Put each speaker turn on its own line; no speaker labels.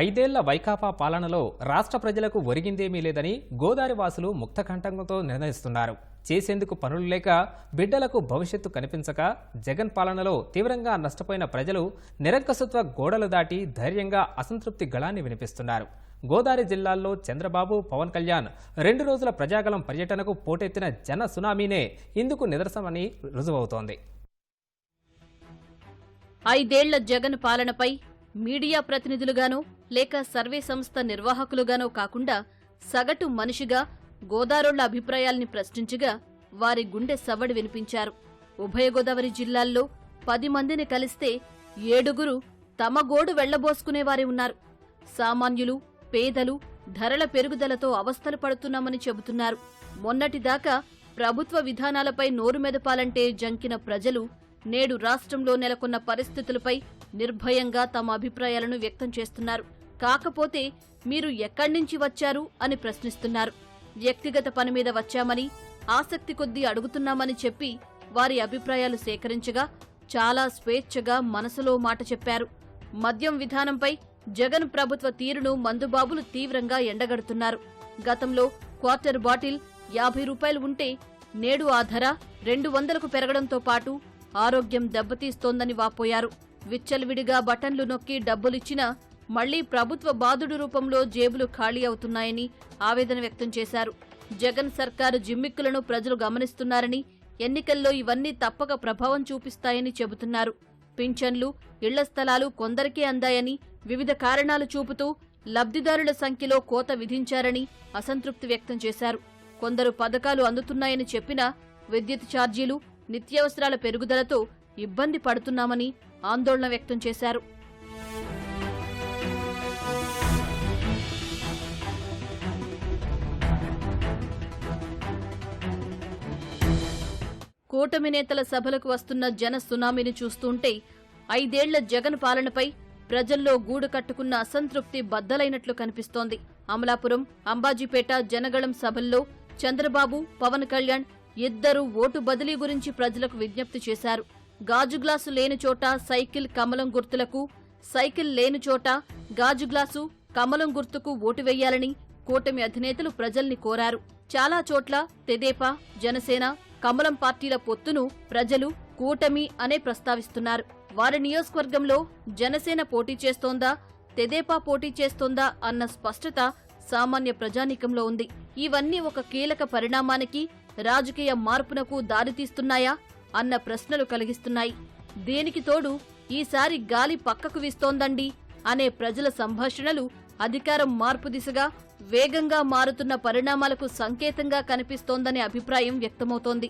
ఐదేళ్ళ వైకాపా పాలనలో రాష్ట్ర ప్రజలకు ఒరిగిందేమీ లేదని గోదావరి వాసులు ముక్తకంఠంతో నిర్ణయిస్తున్నారు. చేసేందుకు పనులు లేక బిడ్డలకు భవిష్యత్తు కనిపించక జగన్ పాలనలో తీవ్రంగా నష్టపోయిన ప్రజలు నిరంకసత్వ గోడలు దాటి ధైర్యంగా అసంతృప్తి గళాన్ని వినిపిస్తున్నారు. గోదావరి జిల్లాల్లో చంద్రబాబు పవన్ కళ్యాణ్ రెండు రోజుల ప్రజాగలం పర్యటనకు పోటెత్తిన జన సునామీనే ఇందుకు నిదర్శనమని రుజువవుతోంది.
ఐదేళ్ళ జగన్ పాలనపై మీడియా ప్రతినిధులుగానో లేక సర్వే సంస్థ నిర్వాహకులుగానో కాకుండా సగటు మనిషిగా గోదారోళ్ళ అభిప్రాయాల్ని ప్రశ్నించగా వారి గుండె సవ్వడి వినిపించారు. ఉభయ గోదావరి జిల్లాల్లో పది మందిని కలిస్తే ఏడుగురు తమ గోడు వెళ్ళబోసుకునేవారే ఉన్నారు. సామాన్యులు పేదలు ధరల పెరుగుదలతో అవస్థలు పడుతున్నామని చెబుతున్నారు. మొన్నటిదాకా ప్రభుత్వ విధానాలపై నోరు మెదపాలంటే జంకిన ప్రజలు నేడు రాష్ట్రంలో నెలకొన్న పరిస్థితులపై నిర్భయంగా తమ అభిప్రాయాలను వ్యక్తం చేస్తున్నారు. కాకపోతే మీరు ఎక్కడ్నుంచి వచ్చారు అని ప్రశ్నిస్తున్నారు. వ్యక్తిగత పని మీద వచ్చామని ఆసక్తి కొద్దీ అడుగుతున్నామని చెప్పి వారి అభిప్రాయాలు సేకరించగా చాలా స్వేచ్ఛగా మనసులో మాట చెప్పారు. మద్యం విధానంపై జగన్ ప్రభుత్వ తీరును మందుబాబులు తీవ్రంగా ఎండగడుతున్నారు. గతంలో క్వార్టర్ బాటిల్ యాభై రూపాయలు ఉంటే నేడు ఆ ధర రెండు వందలకు పెరగడంతో పాటు ఆరోగ్యం దెబ్బతీస్తోందని వాపోయారు. విచ్చలవిడిగా బటన్లు నొక్కి డబ్బులిచ్చినా మళ్ళీ ప్రభుత్వ బాధుడు రూపంలో జేబులు ఖాళీ అవుతున్నాయని ఆవేదన వ్యక్తం చేశారు. జగన్ సర్కారు జిమ్మిక్కులను ప్రజలు గమనిస్తున్నారని ఎన్నికల్లో ఇవన్నీ తప్పక ప్రభావం చూపిస్తాయని చెబుతున్నారు. పింఛన్లు ఇళ్ళ స్థలాలు కొందరికే అందాయని వివిధ కారణాలు చూపుతూ లబ్ధిదారుల సంఖ్యలో కోత విధించారని అసంతృప్తి వ్యక్తం చేశారు. కొందరు పథకాలు అందుతున్నాయని చెప్పినా విద్యుత్ ఛార్జీలు నిత్యావసరాల పెరుగుదలతో ఇబ్బంది పడుతున్నామని ఆందోళన వ్యక్తం చేశారు. కూటమి నేతల సభలకు వస్తున్న జన సునామీని చూస్తుంటే ఐదేళ్ళ జగన్ పాలనపై ప్రజల్లో గూడు కట్టుకున్న అసంతృప్తి బద్దలైనట్లు కనిపిస్తోంది. అమలాపురం అంబాజీపేట జనగళం సభల్లో చంద్రబాబు పవన్ కళ్యాణ్ ఇద్దరూ ఓటు బదిలీ గురించి ప్రజలకు విజ్ఞప్తి చేశారు. గాజు గ్లాసు లేని చోట సైకిల్ కమలం గుర్తులకు సైకిల్ లేని చోట గాజు గ్లాసు కమలం గుర్తుకు ఓటు వేయాలని కూటమి అధినేతలు ప్రజల్ని కోరారు. చాలా చోట్ల తెదేపా జనసేన కమలం పార్టీల పొత్తును ప్రజలు కూటమి అనే ప్రస్తావిస్తున్నారు. వారి నియోజకవర్గంలో జనసేన పోటీ చేస్తోందా తెదేపా పోటీ చేస్తోందా అన్న స్పష్టత సామాన్య ప్రజానీకంలో ఉంది. ఇవన్నీ ఒక కీలక పరిణామానికి రాజకీయ మార్పునకు దారితీస్తున్నాయా? అన్న ప్రశ్నలు కలిగిస్తున్నాయి. దీనికి తోడు ఈసారి గాలి పక్కకు వీస్తోందండి అనే ప్రజల సంభాషణలు అధికారం మార్పు దిశగా వేగంగా మారుతున్న పరిణామాలకు సంకేతంగా కనిపిస్తోందనే అభిప్రాయం వ్యక్తమవుతోంది.